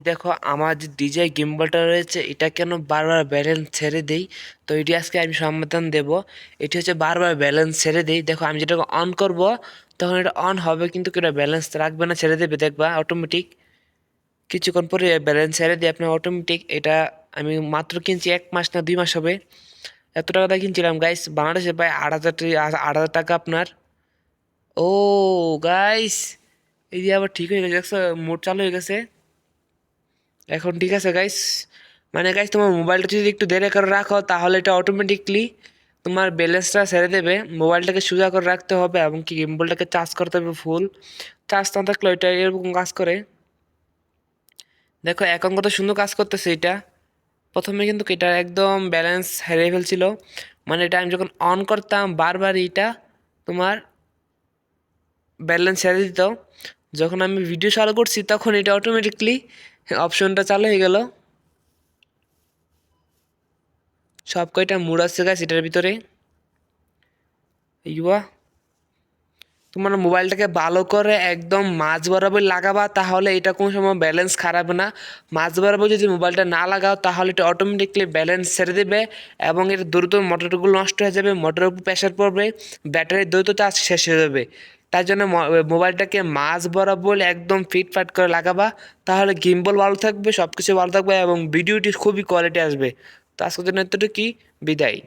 দেখো, আমার যে ডিজে গিম্বলটা রয়েছে, এটা কেন বারবার ব্যালেন্স ছেড়ে দেই? তো এটি আজকে আমি সমাধান দেব। এটি হচ্ছে বারবার ব্যালেন্স ছেড়ে দেই। দেখো, আমি যেটাকে অন করব, তখন এটা অন হবে, কিন্তু এটা ব্যালেন্স রাখবে না, ছেড়ে দেবে। দেখবা অটোমেটিক কিছুক্ষণ পরে ব্যালেন্স ছেড়ে দিয়ে আপনার অটোমেটিক এটা আমি মাত্র কিনছি এক মাস না দুই মাস হবে। এত টাকা দিয়ে কিনছিলাম গাইস বাংলাদেশে প্রায় আট হাজার আট হাজার টাকা আপনার। ও গাইস এই দিয়ে আবার ঠিক হয়ে গেছে। মোট চালু হয়ে গেছে। এখন ঠিক আছে গাইস মানে গাইস তোমার মোবাইলটা যদি একটু দেরি করে রাখো, তাহলে এটা অটোমেটিকলি তোমার ব্যালেন্সটা সেরে দেবে। মোবাইলটাকে সোজা করে রাখতে হবে এবং কি গিম্বলটাকে চার্জ করতে হবে ফুল চার্জ না থাকলে এটা এরকম কাজ করে। দেখো, এখন কত সুন্দর কাজ করতেছে এটা। প্রথমে কিন্তু এটা একদম ব্যালেন্স হারিয়ে ফেলছিল। মানে এটা আমি যখন অন করতাম, বারবার এটা তোমার ব্যালেন্স ছেড়ে দিত। যখন আমি ভিডিও চালু করছি, তখন এটা অটোমেটিকলি অপশনটা চালু হয়ে গেল। সব কয়টা মুড আছে গাছ এটার ভিতরে? ইয়া তোমার মোবাইলটাকে ভালো করে একদম মাঝ বরাবর লাগাবা, তাহলে এটা কোনো সময় ব্যালেন্স খারাপ না। মাঝ বরাবর যদি মোবাইলটা না লাগাও, তাহলে এটা অটোমেটিকলি ব্যালেন্স ছেড়ে দেবে এবং এর দ্রুত মোটরগুলো নষ্ট হয়ে যাবে মোটরের উপর প্রেশার পড়বে ব্যাটারির দ্রুত চার্জ শেষ হয়ে যাবে। তার জন্য মোবাইলটাকে মাঝ বরাবর একদম ফিটফাট করে লাগাবা। তাহলে গিম্বল ভালো থাকবে সব কিছু ভালো থাকবে এবং ভিডিওটি খুবই কোয়ালিটি আসবে। তো আজকের জন্য এতটুকুই, বিদায়।